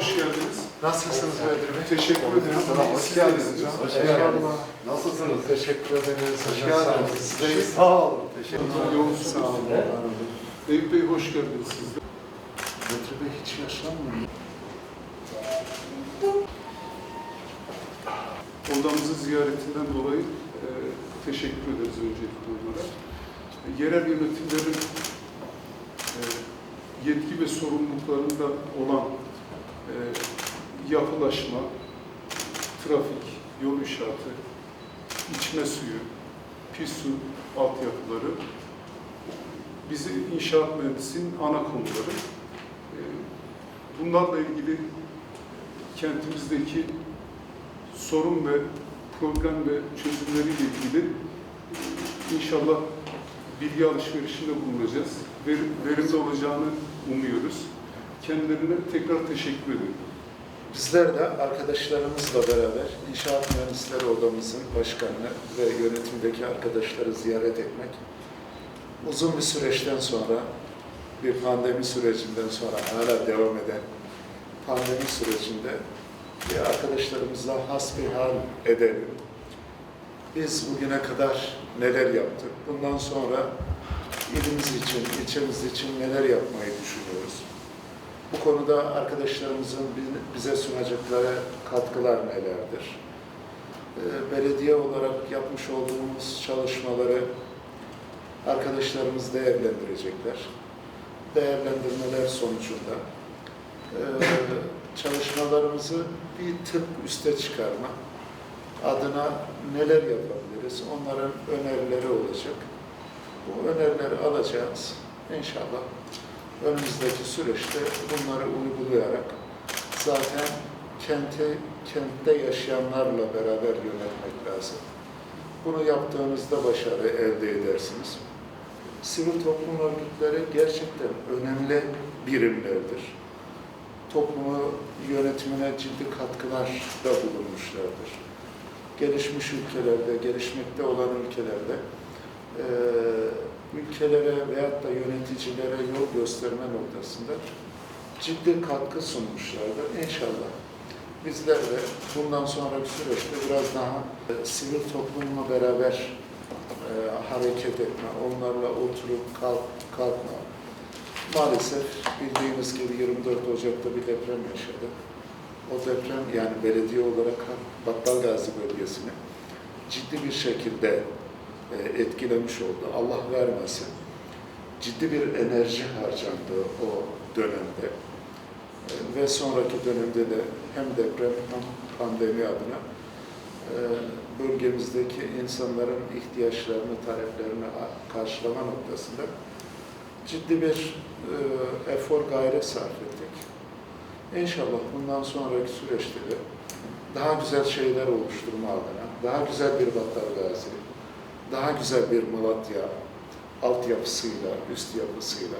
hoş geldiniz. Nasılsınız Bedir Bey? Teşekkür ederim. Hoş geldiniz. Hoş geldiniz. Nasılsınız? Teşekkür ederiz. Hoş Hocam, sağ olun. geldiniz. Siz de iyi. Sağ olun. Teşekkür yoğunsunuz. Sağ olun. Eyüp Bey hoş geldiniz siz de. Bedir Bey hiç yaşlanmıyor. Odamızı ziyaretinden dolayı e, teşekkür ederiz öncelikle onlara. E, yerel yönetimlerin e, yetki ve sorumluluklarında olan yapılaşma, trafik, yol inşaatı, içme suyu, pis su altyapıları, bizi inşaat mühendisinin ana konuları. E, bunlarla ilgili kentimizdeki sorun ve problem ve çözümleriyle ilgili inşallah bilgi alışverişinde bulunacağız. Ver- Verimli olacağını umuyoruz. Kendilerine tekrar teşekkür ediyorum. Bizler de arkadaşlarımızla beraber İnşaat Mühendisleri Odamızın başkanını ve yönetimdeki arkadaşları ziyaret etmek uzun bir süreçten sonra bir pandemi sürecinden sonra hala devam eden pandemi sürecinde bir arkadaşlarımızla hasbihal edelim. Biz bugüne kadar neler yaptık? Bundan sonra ilimiz için, ilçemiz için neler yapmayı düşünüyoruz? Bu konuda arkadaşlarımızın bi- bize sunacakları katkılar nelerdir? Ee, Belediye olarak yapmış olduğumuz çalışmaları arkadaşlarımız değerlendirecekler. Değerlendirmeler sonucunda e, çalışmalarımızı bir tık üste çıkarma adına neler yapabiliriz? Onların önerileri olacak. Bu önerileri alacağız. İnşallah önümüzdeki süreçte bunları uygulayarak zaten kente, kentte yaşayanlarla beraber yönetmek lazım. Bunu yaptığınızda başarı elde edersiniz. Sivil toplum örgütleri gerçekten önemli birimlerdir. Toplumu yönetimine ciddi katkılar da bulunmuşlardır. Gelişmiş ülkelerde, gelişmekte olan ülkelerde eee ülkelere veyahut da yöneticilere yol gösterme noktasında ciddi katkı sunmuşlardır. İnşallah bizler de bundan sonraki süreçte biraz daha e, sivil toplumla beraber e, hareket etme, onlarla oturup kalk, kalkma. Maalesef bildiğiniz gibi 24 Ocak'ta bir deprem yaşadık. O deprem yani belediye olarak Battalgazi bölgesini ciddi bir şekilde e, etkilemiş oldu. Allah vermesin. Ciddi bir enerji harcandı o dönemde. E, Ve sonraki dönemde de hem deprem hem pandemi adına e, bölgemizdeki insanların ihtiyaçlarını, taleplerini karşılama noktasında ciddi bir e, efor gayret sarf ettik. İnşallah bundan sonraki süreçte de daha güzel şeyler oluşturma adına, daha güzel bir Battalgazi, daha güzel bir Malatya altyapısıyla, üst yapısıyla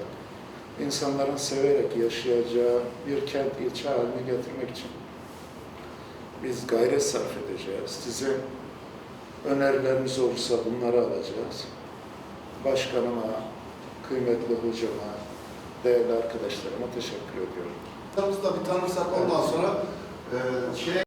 insanların severek yaşayacağı bir kent ilçe haline getirmek için biz gayret sarf edeceğiz. Size önerileriniz olursa bunları alacağız. Başkanıma, kıymetli hocama, değerli arkadaşlarıma teşekkür ediyorum. Aramızda bir tanırsak ondan sonra e, şey